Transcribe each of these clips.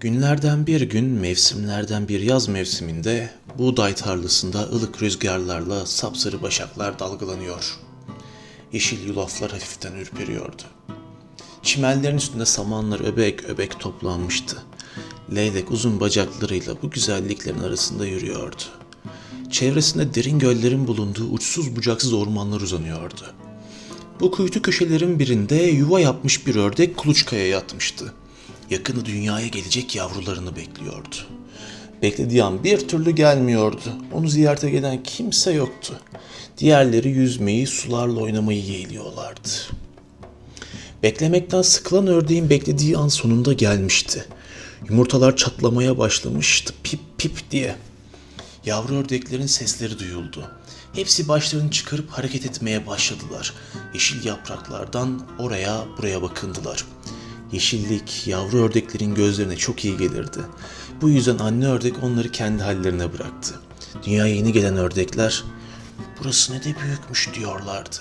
Günlerden bir gün mevsimlerden bir yaz mevsiminde buğday tarlasında ılık rüzgarlarla sapsarı başaklar dalgalanıyor. Yeşil yulaflar hafiften ürperiyordu. Çimenlerin üstünde samanlar öbek öbek toplanmıştı. Leylek uzun bacaklarıyla bu güzelliklerin arasında yürüyordu. Çevresinde derin göllerin bulunduğu uçsuz bucaksız ormanlar uzanıyordu. Bu kuytu köşelerin birinde yuva yapmış bir ördek kuluçkaya yatmıştı. Yakını dünyaya gelecek yavrularını bekliyordu. Beklediği an bir türlü gelmiyordu. Onu ziyarete gelen kimse yoktu. Diğerleri yüzmeyi, sularla oynamayı yeğliyorlardı. Beklemekten sıkılan ördeğin beklediği an sonunda gelmişti. Yumurtalar çatlamaya başlamıştı pip pip diye. Yavru ördeklerin sesleri duyuldu. Hepsi başlarını çıkarıp hareket etmeye başladılar. Yeşil yapraklardan oraya buraya bakındılar. Yeşillik yavru ördeklerin gözlerine çok iyi gelirdi. Bu yüzden anne ördek onları kendi hallerine bıraktı. Dünyaya yeni gelen ördekler burası ne de büyükmüş diyorlardı.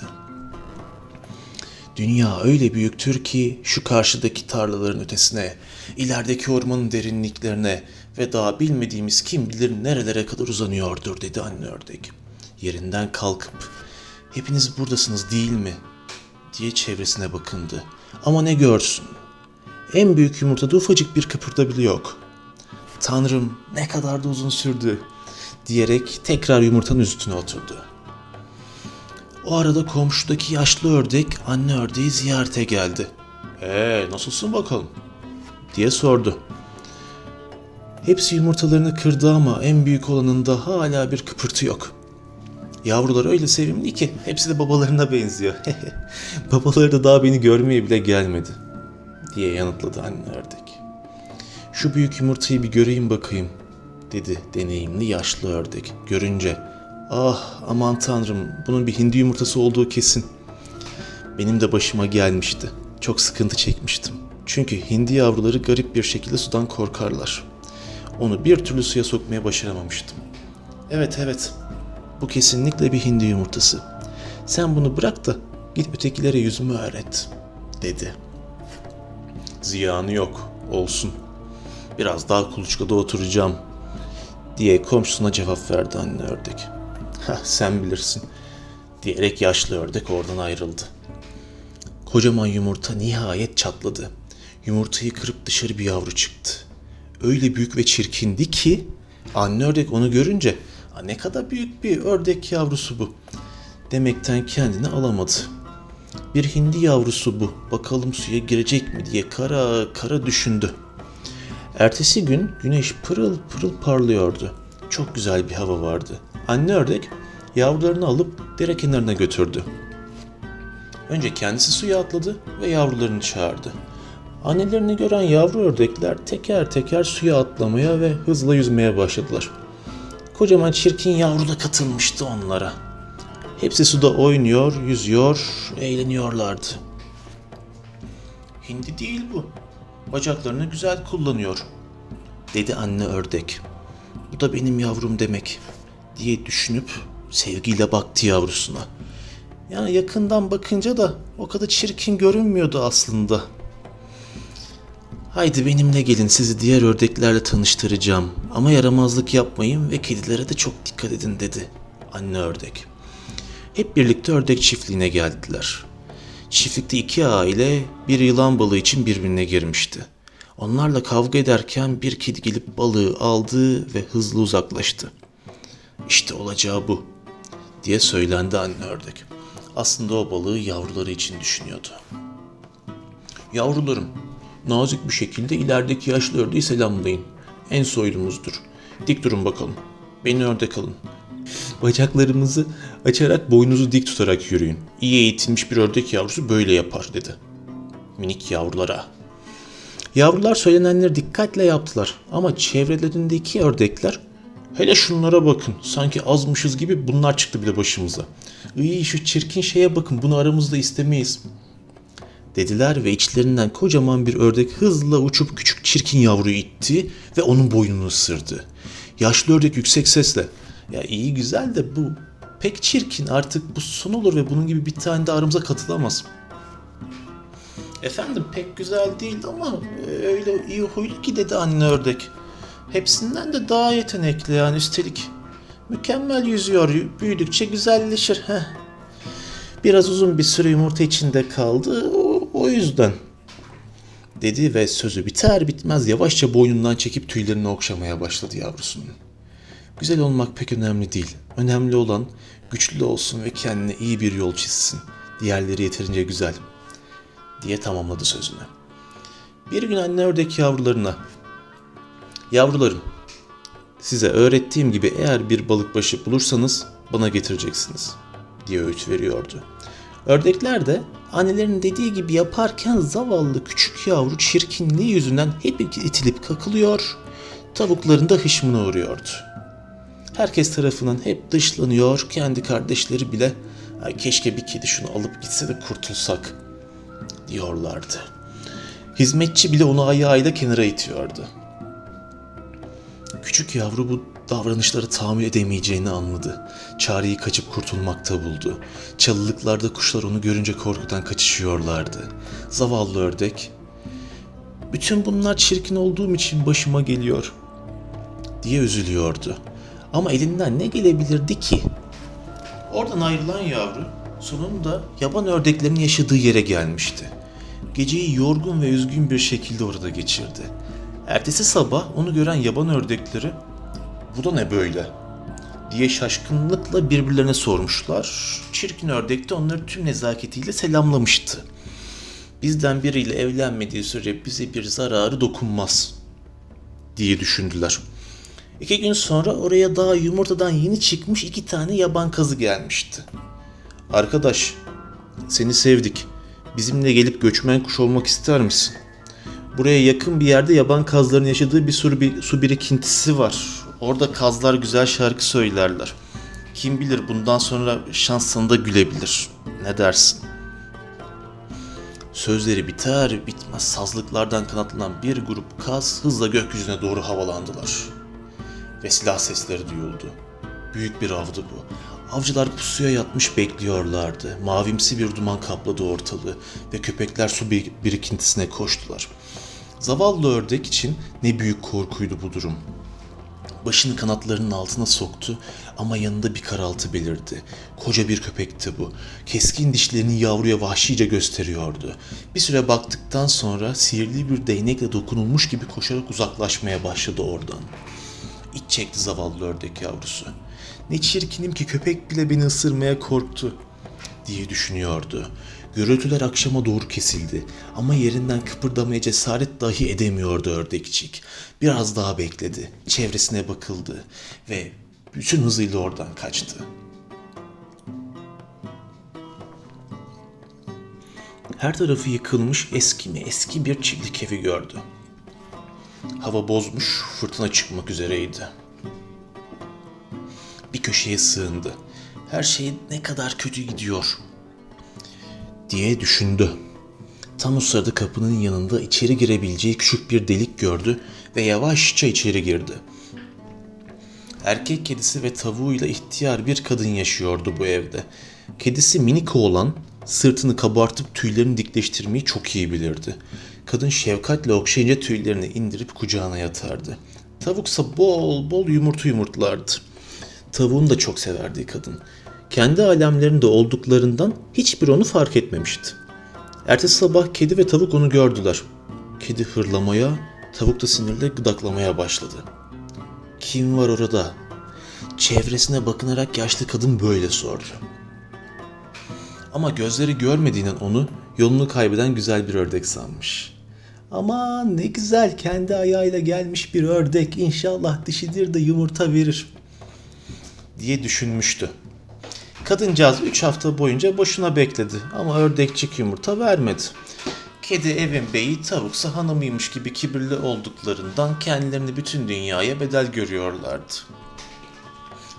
Dünya öyle büyüktür ki şu karşıdaki tarlaların ötesine, ilerideki ormanın derinliklerine ve daha bilmediğimiz kim bilir nerelere kadar uzanıyordur dedi anne ördek. Yerinden kalkıp hepiniz buradasınız değil mi diye çevresine bakındı. Ama ne görsün? En büyük yumurtada ufacık bir kıpırda bile yok. Tanrım ne kadar da uzun sürdü diyerek tekrar yumurtanın üstüne oturdu. O arada komşudaki yaşlı ördek anne ördeği ziyarete geldi. Ee nasılsın bakalım? diye sordu. Hepsi yumurtalarını kırdı ama en büyük olanında hala bir kıpırtı yok. Yavrular öyle sevimli ki hepsi de babalarına benziyor. Babaları da daha beni görmeye bile gelmedi diye yanıtladı anne ördek. Şu büyük yumurtayı bir göreyim bakayım dedi deneyimli yaşlı ördek. Görünce ah aman tanrım bunun bir hindi yumurtası olduğu kesin. Benim de başıma gelmişti. Çok sıkıntı çekmiştim. Çünkü hindi yavruları garip bir şekilde sudan korkarlar. Onu bir türlü suya sokmaya başaramamıştım. Evet evet bu kesinlikle bir hindi yumurtası. Sen bunu bırak da git ötekilere yüzümü öğret dedi. Ziyanı yok olsun. Biraz daha kuluçkada oturacağım diye komşusuna cevap verdi anne ördek. Sen bilirsin diyerek yaşlı ördek oradan ayrıldı. Kocaman yumurta nihayet çatladı. Yumurtayı kırıp dışarı bir yavru çıktı. Öyle büyük ve çirkindi ki anne ördek onu görünce "Aa, ne kadar büyük bir ördek yavrusu bu demekten kendini alamadı. Bir hindi yavrusu bu. Bakalım suya girecek mi diye kara kara düşündü. Ertesi gün güneş pırıl pırıl parlıyordu. Çok güzel bir hava vardı. Anne ördek yavrularını alıp dere kenarına götürdü. Önce kendisi suya atladı ve yavrularını çağırdı. Annelerini gören yavru ördekler teker teker suya atlamaya ve hızla yüzmeye başladılar. Kocaman çirkin yavru da katılmıştı onlara. Hepsi suda oynuyor, yüzüyor, eğleniyorlardı. Hindi değil bu. Bacaklarını güzel kullanıyor, dedi anne ördek. Bu da benim yavrum demek diye düşünüp sevgiyle baktı yavrusuna. Yani yakından bakınca da o kadar çirkin görünmüyordu aslında. Haydi benimle gelin sizi diğer ördeklerle tanıştıracağım. Ama yaramazlık yapmayın ve kedilere de çok dikkat edin dedi anne ördek. Hep birlikte ördek çiftliğine geldiler. Çiftlikte iki aile bir yılan balığı için birbirine girmişti. Onlarla kavga ederken bir kedi gelip balığı aldı ve hızlı uzaklaştı. İşte olacağı bu diye söylendi anne ördek. Aslında o balığı yavruları için düşünüyordu. Yavrularım, nazik bir şekilde ilerideki yaşlı ördeği selamlayın. En soylumuzdur. Dik durun bakalım. Beni ördek alın. Bacaklarımızı açarak boynunuzu dik tutarak yürüyün. İyi eğitilmiş bir ördek yavrusu böyle yapar dedi. Minik yavrulara. Yavrular söylenenleri dikkatle yaptılar ama çevrelerindeki ördekler hele şunlara bakın sanki azmışız gibi bunlar çıktı bile başımıza. İyi şu çirkin şeye bakın bunu aramızda istemeyiz dediler ve içlerinden kocaman bir ördek hızla uçup küçük çirkin yavruyu itti ve onun boynunu ısırdı. Yaşlı ördek yüksek sesle ya iyi güzel de bu pek çirkin artık bu son olur ve bunun gibi bir tane de aramıza katılamaz. Efendim pek güzel değil ama öyle iyi huylu ki dedi anne ördek. Hepsinden de daha yetenekli yani üstelik. Mükemmel yüzüyor, büyüdükçe güzelleşir. Heh. Biraz uzun bir süre yumurta içinde kaldı, o, o yüzden. Dedi ve sözü biter bitmez yavaşça boynundan çekip tüylerini okşamaya başladı yavrusunun. Güzel olmak pek önemli değil. Önemli olan güçlü olsun ve kendine iyi bir yol çizsin. Diğerleri yeterince güzel diye tamamladı sözünü. Bir gün anne ördek yavrularına Yavrularım, size öğrettiğim gibi eğer bir balıkbaşı bulursanız bana getireceksiniz diye öğüt veriyordu. Ördekler de annelerin dediği gibi yaparken zavallı küçük yavru çirkinliği yüzünden hep itilip kakılıyor, tavukların da hışmına uğruyordu. Herkes tarafından hep dışlanıyor, kendi kardeşleri bile "Ay keşke bir kedi şunu alıp gitse de kurtulsak diyorlardı. Hizmetçi bile onu ayağıyla kenara itiyordu. Küçük yavru bu davranışları tahammül edemeyeceğini anladı. Çareyi kaçıp kurtulmakta buldu. Çalılıklarda kuşlar onu görünce korkudan kaçışıyorlardı. Zavallı ördek, bütün bunlar çirkin olduğum için başıma geliyor diye üzülüyordu. Ama elinden ne gelebilirdi ki? Oradan ayrılan yavru sonunda yaban ördeklerin yaşadığı yere gelmişti. Geceyi yorgun ve üzgün bir şekilde orada geçirdi. Ertesi sabah onu gören yaban ördekleri bu da ne böyle diye şaşkınlıkla birbirlerine sormuşlar. Çirkin ördek de onları tüm nezaketiyle selamlamıştı. Bizden biriyle evlenmediği sürece bize bir zararı dokunmaz diye düşündüler. İki gün sonra oraya daha yumurtadan yeni çıkmış iki tane yaban kazı gelmişti. Arkadaş, seni sevdik. Bizimle gelip göçmen kuş olmak ister misin? Buraya yakın bir yerde yaban kazların yaşadığı bir su, bir su birikintisi var. Orada kazlar güzel şarkı söylerler. Kim bilir bundan sonra şans sana da gülebilir. Ne dersin? Sözleri biter bitmez sazlıklardan kanatlanan bir grup kaz hızla gökyüzüne doğru havalandılar. Ve silah sesleri duyuldu. Büyük bir avdı bu. Avcılar pusuya yatmış bekliyorlardı. Mavimsi bir duman kapladı ortalığı ve köpekler su bir- birikintisine koştular. Zavallı ördek için ne büyük korkuydu bu durum. Başını kanatlarının altına soktu ama yanında bir karaltı belirdi. Koca bir köpekti bu. Keskin dişlerini yavruya vahşice gösteriyordu. Bir süre baktıktan sonra sihirli bir değnekle dokunulmuş gibi koşarak uzaklaşmaya başladı oradan. Çekti zavallı ördek yavrusu. Ne çirkinim ki köpek bile beni ısırmaya korktu diye düşünüyordu. Gürültüler akşama doğru kesildi ama yerinden kıpırdamaya cesaret dahi edemiyordu ördekçik. Biraz daha bekledi, çevresine bakıldı ve bütün hızıyla oradan kaçtı. Her tarafı yıkılmış eski mi eski bir çiftlik evi gördü. Hava bozmuş, fırtına çıkmak üzereydi. Bir köşeye sığındı. Her şey ne kadar kötü gidiyor diye düşündü. Tam o sırada kapının yanında içeri girebileceği küçük bir delik gördü ve yavaşça içeri girdi. Erkek kedisi ve tavuğuyla ihtiyar bir kadın yaşıyordu bu evde. Kedisi minik oğlan sırtını kabartıp tüylerini dikleştirmeyi çok iyi bilirdi. Kadın şefkatle okşayınca tüylerini indirip kucağına yatardı. Tavuksa bol bol yumurta yumurtlardı. Tavuğunu da çok severdi kadın. Kendi alemlerinde olduklarından hiçbir onu fark etmemişti. Ertesi sabah kedi ve tavuk onu gördüler. Kedi hırlamaya, tavuk da sinirle gıdaklamaya başladı. Kim var orada? Çevresine bakınarak yaşlı kadın böyle sordu. Ama gözleri görmediğinden onu yolunu kaybeden güzel bir ördek sanmış. Aman ne güzel kendi ayağıyla gelmiş bir ördek inşallah dişidir de yumurta verir diye düşünmüştü. Kadıncağız 3 hafta boyunca boşuna bekledi ama ördekçik yumurta vermedi. Kedi evin beyi, tavuksa hanımıymış gibi kibirli olduklarından kendilerini bütün dünyaya bedel görüyorlardı.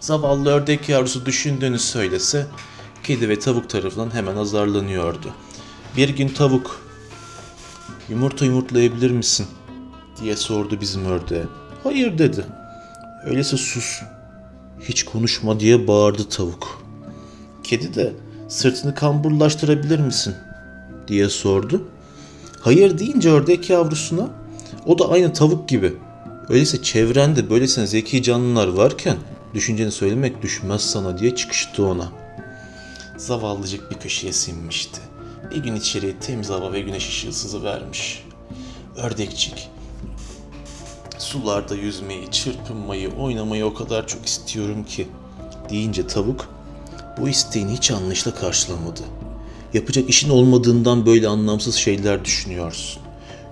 Zavallı ördek yavrusu düşündüğünü söylese, kedi ve tavuk tarafından hemen azarlanıyordu. Bir gün tavuk, yumurta yumurtlayabilir misin? diye sordu bizim ördeğe. Hayır dedi. Öyleyse sus. Hiç konuşma diye bağırdı tavuk. Kedi de sırtını kamburlaştırabilir misin? diye sordu. Hayır deyince ördek yavrusuna o da aynı tavuk gibi. Öyleyse çevrende böylesine zeki canlılar varken düşünceni söylemek düşmez sana diye çıkıştı ona. Zavallıcık bir köşeye sinmişti. Bir gün içeriye temiz hava ve güneş ışığı sızıvermiş. Ördekçik, sularda yüzmeyi, çırpınmayı, oynamayı o kadar çok istiyorum ki deyince tavuk bu isteğini hiç anlayışla karşılamadı. Yapacak işin olmadığından böyle anlamsız şeyler düşünüyorsun.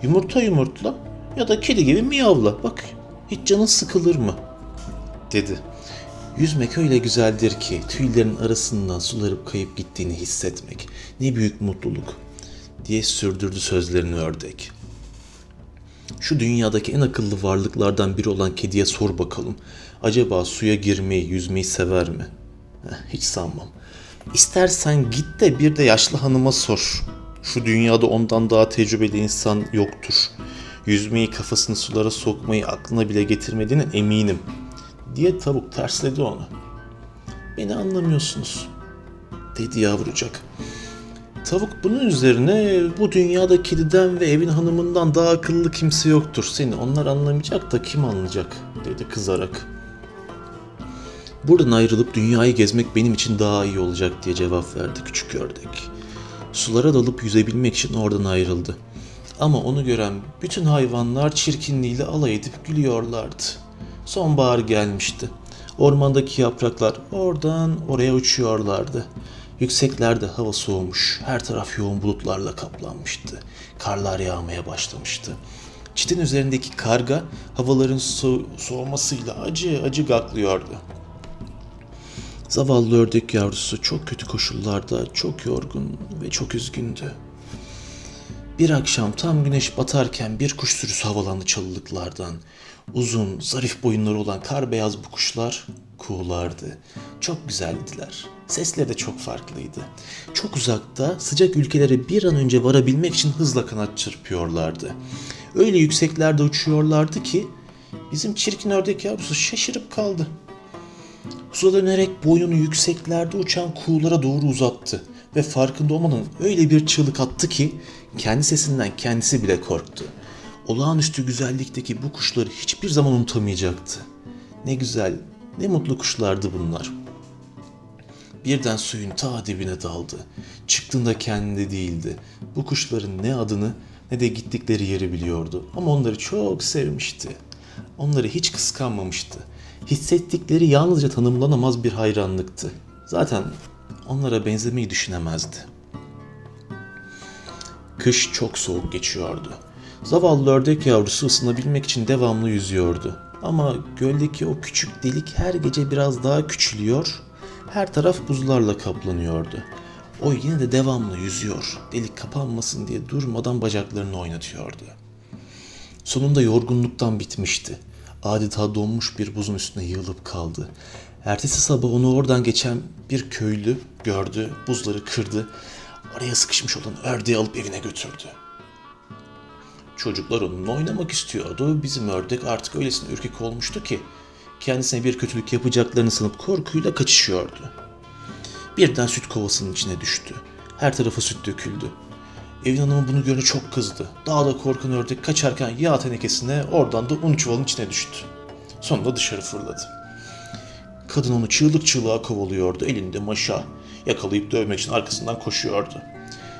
Yumurta yumurtla ya da kedi gibi miyavla. Bak hiç canın sıkılır mı? Dedi. Yüzmek öyle güzeldir ki tüylerin arasından sularıp kayıp gittiğini hissetmek ne büyük mutluluk diye sürdürdü sözlerini ördek. Şu dünyadaki en akıllı varlıklardan biri olan kediye sor bakalım. Acaba suya girmeyi, yüzmeyi sever mi? Heh, hiç sanmam. İstersen git de bir de yaşlı hanıma sor. Şu dünyada ondan daha tecrübeli insan yoktur. Yüzmeyi, kafasını sulara sokmayı aklına bile getirmediğine eminim. Diye tavuk tersledi onu. Beni anlamıyorsunuz. Dedi yavrucak. Tavuk bunun üzerine bu dünyada kediden ve evin hanımından daha akıllı kimse yoktur. Seni onlar anlamayacak da kim anlayacak dedi kızarak. Buradan ayrılıp dünyayı gezmek benim için daha iyi olacak diye cevap verdi küçük ördek. Sulara dalıp yüzebilmek için oradan ayrıldı. Ama onu gören bütün hayvanlar çirkinliğiyle alay edip gülüyorlardı. Sonbahar gelmişti. Ormandaki yapraklar oradan oraya uçuyorlardı. Yükseklerde hava soğumuş, her taraf yoğun bulutlarla kaplanmıştı. Karlar yağmaya başlamıştı. Çitin üzerindeki karga havaların so- soğumasıyla acı acı gaklıyordu. Zavallı ördek yavrusu çok kötü koşullarda, çok yorgun ve çok üzgündü. Bir akşam tam güneş batarken bir kuş sürüsü havalandı çalılıklardan. Uzun, zarif boyunları olan kar beyaz bu kuşlar kuğulardı. Çok güzeldiler. Sesleri de çok farklıydı. Çok uzakta, sıcak ülkelere bir an önce varabilmek için hızla kanat çırpıyorlardı. Öyle yükseklerde uçuyorlardı ki bizim çirkin ördek yavrusu şaşırıp kaldı. Suda dönerek boyunu yükseklerde uçan kuğulara doğru uzattı ve farkında olmadan öyle bir çığlık attı ki kendi sesinden kendisi bile korktu. Olağanüstü güzellikteki bu kuşları hiçbir zaman unutamayacaktı. Ne güzel, ne mutlu kuşlardı bunlar. Birden suyun ta dibine daldı. Çıktığında kendi değildi. Bu kuşların ne adını ne de gittikleri yeri biliyordu. Ama onları çok sevmişti. Onları hiç kıskanmamıştı. Hissettikleri yalnızca tanımlanamaz bir hayranlıktı. Zaten onlara benzemeyi düşünemezdi. Kış çok soğuk geçiyordu. Zavallı ördek yavrusu ısınabilmek için devamlı yüzüyordu. Ama göldeki o küçük delik her gece biraz daha küçülüyor, her taraf buzlarla kaplanıyordu. O yine de devamlı yüzüyor, delik kapanmasın diye durmadan bacaklarını oynatıyordu. Sonunda yorgunluktan bitmişti. Adeta donmuş bir buzun üstüne yığılıp kaldı. Ertesi sabah onu oradan geçen bir köylü gördü, buzları kırdı. Araya sıkışmış olan ördeği alıp evine götürdü. Çocuklar onunla oynamak istiyordu. Bizim ördek artık öylesine ürkek olmuştu ki kendisine bir kötülük yapacaklarını sanıp korkuyla kaçışıyordu. Birden süt kovasının içine düştü. Her tarafa süt döküldü. Evin hanımı bunu görünce çok kızdı. Daha da korkan ördek kaçarken yağ tenekesine oradan da un çuvalının içine düştü. Sonunda dışarı fırladı. Kadın onu çığlık çığlığa kovalıyordu. Elinde maşa. Yakalayıp dövmek için arkasından koşuyordu.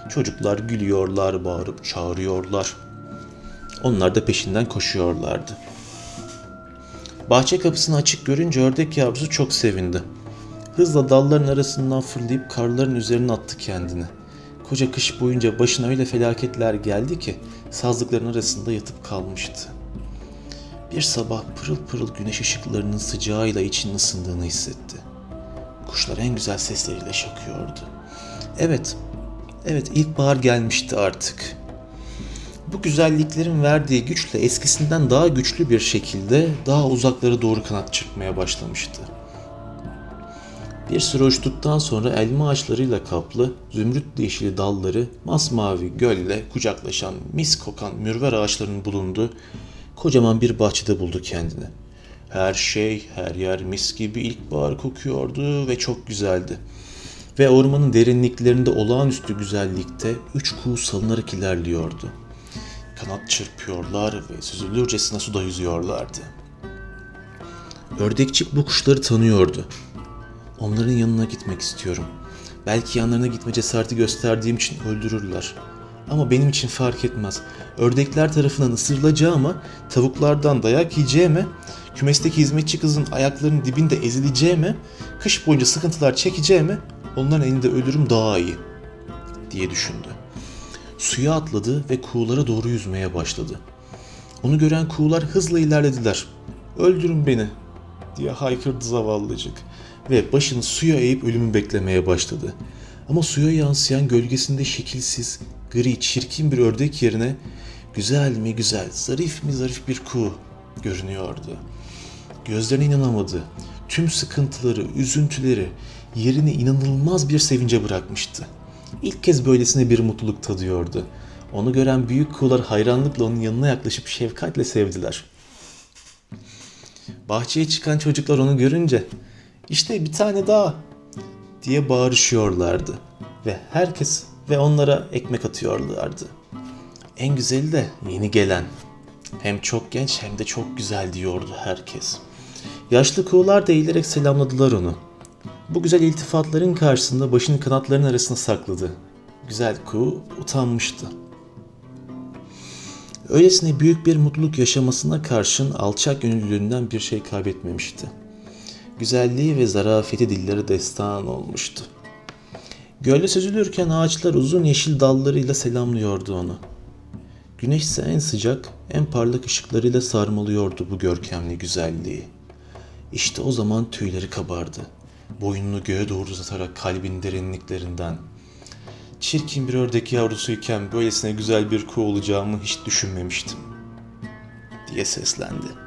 Çocuklar gülüyorlar, bağırıp çağırıyorlar. Onlar da peşinden koşuyorlardı. Bahçe kapısını açık görünce ördek yavrusu çok sevindi. Hızla dalların arasından fırlayıp karların üzerine attı kendini. Koca kış boyunca başına öyle felaketler geldi ki sazlıkların arasında yatıp kalmıştı. Bir sabah pırıl pırıl güneş ışıklarının sıcağıyla içinin ısındığını hissetti. Kuşlar en güzel sesleriyle şakıyordu. Evet, evet ilkbahar gelmişti artık. Bu güzelliklerin verdiği güçle eskisinden daha güçlü bir şekilde daha uzaklara doğru kanat çırpmaya başlamıştı. Bir süre uçtuktan sonra elma ağaçlarıyla kaplı, zümrüt yeşili dalları, masmavi gölle kucaklaşan mis kokan mürver ağaçlarının bulunduğu kocaman bir bahçede buldu kendini. Her şey, her yer mis gibi ilkbahar kokuyordu ve çok güzeldi. Ve ormanın derinliklerinde olağanüstü güzellikte üç kuğu salınarak ilerliyordu. Kanat çırpıyorlar ve süzülürcesine suda yüzüyorlardı. Ördekçik bu kuşları tanıyordu. Onların yanına gitmek istiyorum. Belki yanlarına gitme cesareti gösterdiğim için öldürürler. Ama benim için fark etmez. Ördekler tarafından ısırılacağıma, tavuklardan dayak yiyeceğime, kümesteki hizmetçi kızın ayaklarının dibinde ezileceğime, kış boyunca sıkıntılar çekeceğime, onların elinde ölürüm daha iyi diye düşündü. Suya atladı ve kuğulara doğru yüzmeye başladı. Onu gören kuğular hızla ilerlediler. Öldürün beni diye haykırdı zavallıcık ve başını suya eğip ölümü beklemeye başladı. Ama suya yansıyan gölgesinde şekilsiz, gri, çirkin bir ördek yerine güzel mi güzel, zarif mi zarif bir kuğu görünüyordu. Gözlerine inanamadı. Tüm sıkıntıları, üzüntüleri yerini inanılmaz bir sevince bırakmıştı. İlk kez böylesine bir mutluluk tadıyordu. Onu gören büyük kuğular hayranlıkla onun yanına yaklaşıp şefkatle sevdiler. Bahçeye çıkan çocuklar onu görünce işte bir tane daha diye bağırışıyorlardı ve herkes ve onlara ekmek atıyorlardı. En güzeli de yeni gelen. Hem çok genç hem de çok güzel diyordu herkes. Yaşlı kuğular da eğilerek selamladılar onu. Bu güzel iltifatların karşısında başını kanatlarının arasına sakladı. Güzel kuğu utanmıştı. Öylesine büyük bir mutluluk yaşamasına karşın alçak gönüllülüğünden bir şey kaybetmemişti. Güzelliği ve zarafeti dilleri destan olmuştu. Gölde süzülürken ağaçlar uzun yeşil dallarıyla selamlıyordu onu. Güneş ise en sıcak, en parlak ışıklarıyla sarmalıyordu bu görkemli güzelliği. İşte o zaman tüyleri kabardı. Boynunu göğe doğru uzatarak kalbin derinliklerinden. Çirkin bir ördek yavrusuyken böylesine güzel bir kuğu olacağımı hiç düşünmemiştim. Diye seslendi.